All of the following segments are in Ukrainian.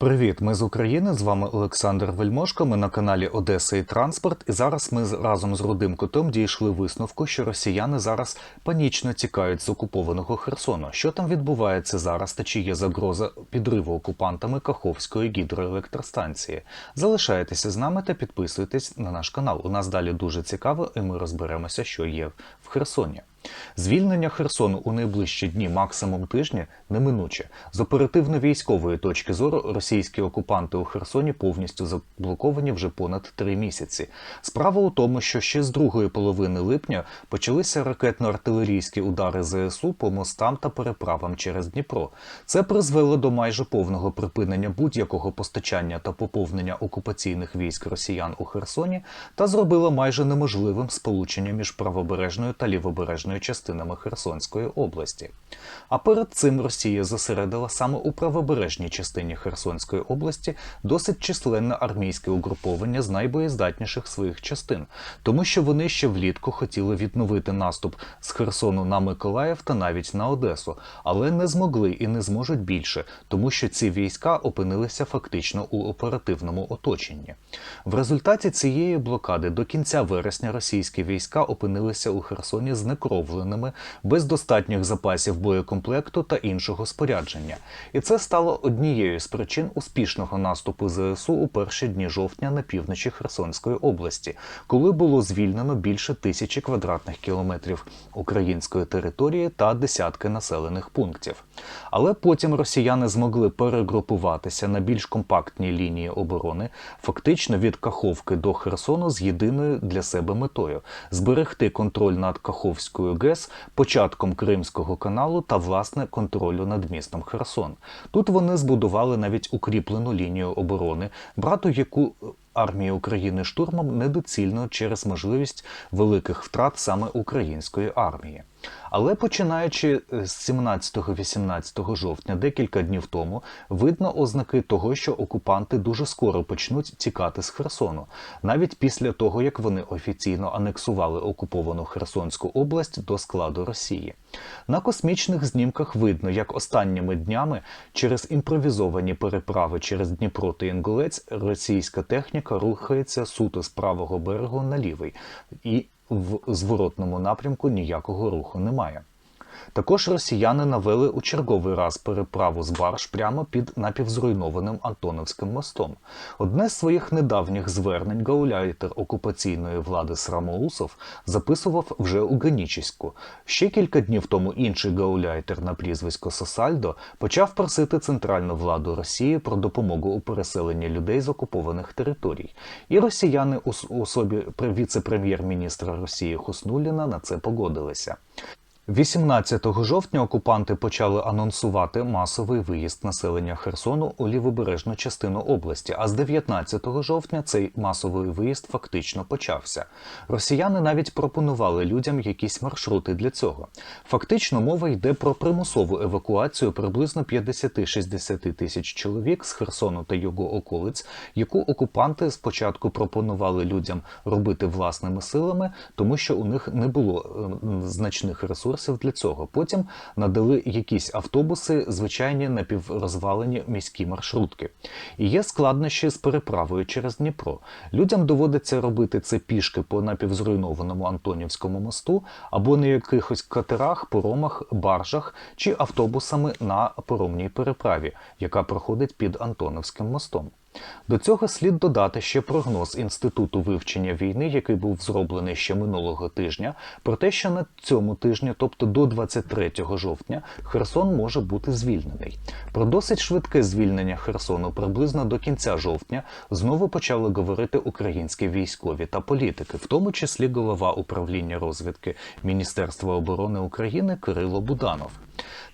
Привіт, ми з України. З вами Олександр Вельмошко. Ми на каналі Одеса і Транспорт. І зараз ми разом з Рудим Котом дійшли висновку, що росіяни зараз панічно тікають з окупованого Херсону. Що там відбувається зараз та чи є загроза підриву окупантами Каховської гідроелектростанції? Залишайтеся з нами та підписуйтесь на наш канал. У нас далі дуже цікаво, і ми розберемося, що є в Херсоні. Звільнення Херсону у найближчі дні, максимум тижні, неминуче. З оперативно-військової точки зору російські окупанти у Херсоні повністю заблоковані вже понад три місяці. Справа у тому, що ще з другої половини липня почалися ракетно-артилерійські удари ЗСУ по мостам та переправам через Дніпро. Це призвело до майже повного припинення будь-якого постачання та поповнення окупаційних військ росіян у Херсоні та зробило майже неможливим сполучення між правобережною та лівобережною частинами Херсонської області. А перед цим Росія зосередила саме у правобережній частині Херсонської області досить численне армійське угруповання з найбоєздатніших своїх частин, тому що вони ще влітку хотіли відновити наступ з Херсону на Миколаїв та навіть на Одесу, але не змогли і не зможуть більше, тому що ці війська опинилися фактично у оперативному оточенні. В результаті цієї блокади до кінця вересня російські війська опинилися у Херсоні знекровленими, без достатніх запасів боєкомплекту та іншого спорядження. І це стало однією з причин успішного наступу ЗСУ у перші дні жовтня на півночі Херсонської області, коли було звільнено більше тисячі квадратних кілометрів української території та десятки населених пунктів. Але потім росіяни змогли перегрупуватися на більш компактній лінії оборони, фактично від Каховки до Херсону з єдиною для себе метою зберегти контроль над Каховською ГЕС, початком Кримського каналу та власне контролю над містом Херсон. Тут вони збудували навіть укріплену лінію оборони, брату яку армії України штурмом недоцільно через можливість великих втрат саме української армії. Але починаючи е, з 17-18 жовтня, декілька днів тому, видно ознаки того, що окупанти дуже скоро почнуть тікати з Херсону, навіть після того, як вони офіційно анексували окуповану Херсонську область до складу Росії. На космічних знімках видно, як останніми днями через імпровізовані переправи через Дніпро та Інгулець російська техніка рухається суто з правого берегу на лівий, і в зворотному напрямку ніякого руху немає. Також росіяни навели у черговий раз переправу з барж прямо під напівзруйнованим Антоновським мостом. Одне з своїх недавніх звернень гауляйтер окупаційної влади Срамоусов записував вже у Генічеську. Ще кілька днів тому інший гауляйтер на прізвисько Сосальдо почав просити центральну владу Росії про допомогу у переселенні людей з окупованих територій. І росіяни у особі пре- віце-прем'єр-міністра Росії Хуснуліна на це погодилися. 18 жовтня окупанти почали анонсувати масовий виїзд населення Херсону у лівобережну частину області. А з 19 жовтня цей масовий виїзд фактично почався. Росіяни навіть пропонували людям якісь маршрути для цього. Фактично мова йде про примусову евакуацію приблизно 50-60 тисяч чоловік з Херсону та його околиць, яку окупанти спочатку пропонували людям робити власними силами, тому що у них не було е, значних ресурсів для цього. Потім надали якісь автобуси, звичайні напіврозвалені міські маршрутки. І є складнощі з переправою через Дніпро. Людям доводиться робити це пішки по напівзруйнованому Антонівському мосту або на якихось катерах, поромах, баржах чи автобусами на поромній переправі, яка проходить під Антоновським мостом. До цього слід додати ще прогноз Інституту вивчення війни, який був зроблений ще минулого тижня, про те, що на цьому тижні, тобто до 23 жовтня, Херсон може бути звільнений. Про досить швидке звільнення Херсону приблизно до кінця жовтня знову почали говорити українські військові та політики, в тому числі голова управління розвідки Міністерства оборони України Кирило Буданов.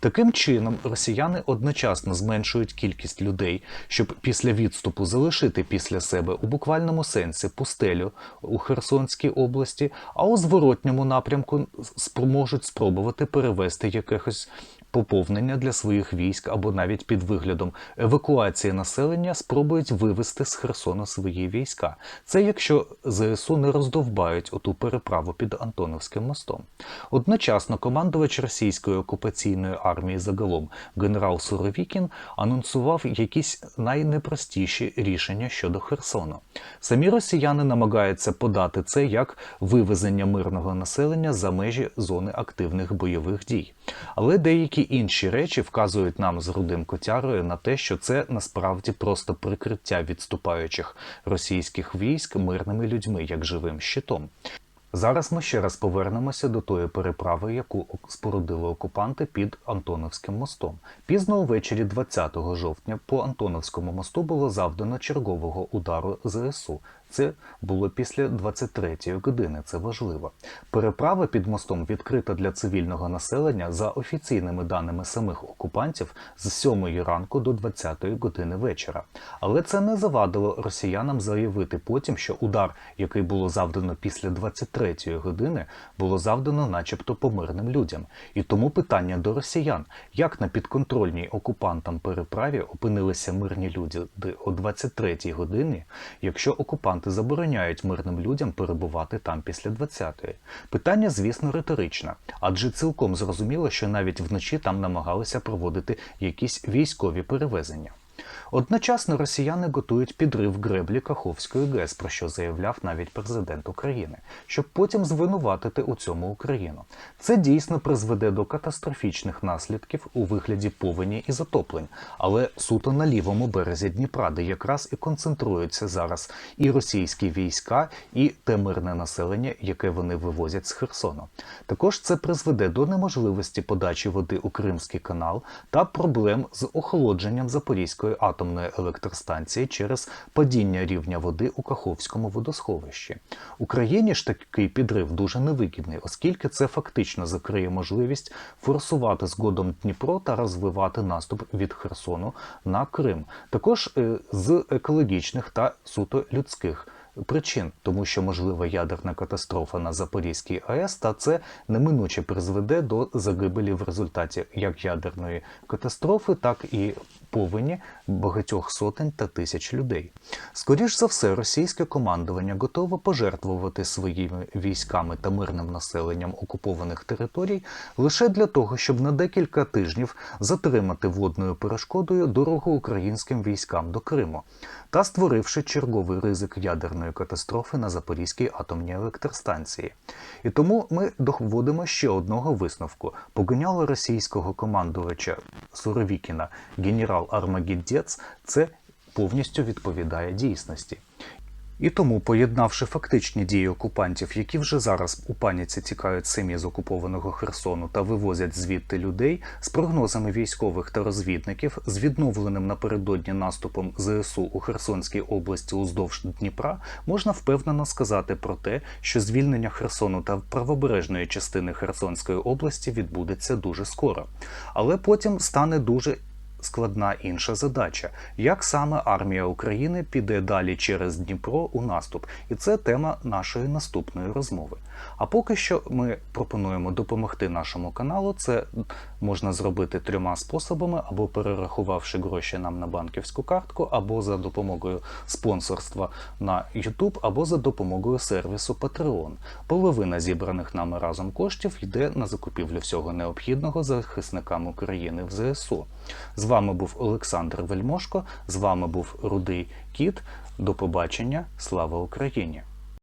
Таким чином, росіяни одночасно зменшують кількість людей, щоб після відступу залишити після себе у буквальному сенсі пустелю у Херсонській області, а у зворотньому напрямку спроможуть спробувати перевести якихось поповнення для своїх військ або навіть під виглядом евакуації населення спробують вивести з Херсону свої війська. Це якщо ЗСУ не роздовбають оту переправу під Антоновським мостом. Одночасно командувач російської окупаційної армії загалом генерал Суровікін анонсував якісь найнепростіші рішення щодо Херсону. Самі росіяни намагаються подати це як вивезення мирного населення за межі зони активних бойових дій. Але деякі інші речі вказують нам з рудим котярою на те, що це насправді просто прикриття відступаючих російських військ мирними людьми, як живим щитом. Зараз ми ще раз повернемося до тої переправи, яку спорудили окупанти під Антоновським мостом. Пізно увечері 20 жовтня по Антоновському мосту було завдано чергового удару ЗСУ. Це було після 23-ї години. Це важливо. Переправа під мостом відкрита для цивільного населення за офіційними даними самих окупантів з 7 ранку до 20-ї години вечора. Але це не завадило росіянам заявити потім, що удар, який було завдано після 23-ї години, було завдано, начебто, по мирним людям. І тому питання до росіян: як на підконтрольній окупантам переправі опинилися мирні люди о 23-й годині, якщо окупанти забороняють мирним людям перебувати там після 20-ї? Питання, звісно, риторичне, адже цілком зрозуміло, що навіть вночі там намагалися проводити якісь військові перевезення. Одночасно росіяни готують підрив греблі Каховської ГЕС, про що заявляв навіть президент України, щоб потім звинуватити у цьому Україну. Це дійсно призведе до катастрофічних наслідків у вигляді повені і затоплень, але суто на лівому березі Дніпра, де якраз і концентруються зараз і російські війська, і те мирне населення, яке вони вивозять з Херсону. Також це призведе до неможливості подачі води у Кримський канал та проблем з охолодженням Запорізької атомної електростанції через падіння рівня води у Каховському водосховищі. Україні ж такий підрив дуже невигідний, оскільки це фактично закриє можливість форсувати згодом Дніпро та розвивати наступ від Херсону на Крим, також е, з екологічних та суто людських. Причин, тому що можлива ядерна катастрофа на Запорізькій АЕС, та це неминуче призведе до загибелі в результаті як ядерної катастрофи, так і повені багатьох сотень та тисяч людей. Скоріш за все, російське командування готове пожертвувати своїми військами та мирним населенням окупованих територій лише для того, щоб на декілька тижнів затримати водною перешкодою дорогу українським військам до Криму та створивши черговий ризик ядерної катастрофи на Запорізькій атомній електростанції. І тому ми доводимо ще одного висновку: погоняло російського командувача Суровікіна генерал Армагеддец – це повністю відповідає дійсності. І тому, поєднавши фактичні дії окупантів, які вже зараз у паніці тікають самі з окупованого Херсону та вивозять звідти людей, з прогнозами військових та розвідників, з відновленим напередодні наступом ЗСУ у Херсонській області уздовж Дніпра, можна впевнено сказати про те, що звільнення Херсону та правобережної частини Херсонської області відбудеться дуже скоро, але потім стане дуже складна інша задача: як саме армія України піде далі через Дніпро у наступ, і це тема нашої наступної розмови. А поки що ми пропонуємо допомогти нашому каналу. Це можна зробити трьома способами: або перерахувавши гроші нам на банківську картку, або за допомогою спонсорства на YouTube, або за допомогою сервісу Patreon. Половина зібраних нами разом коштів йде на закупівлю всього необхідного захисникам України в ЗСУ. З вами був Олександр Вельмошко, з вами був Рудий Кіт. До побачення. Слава Україні!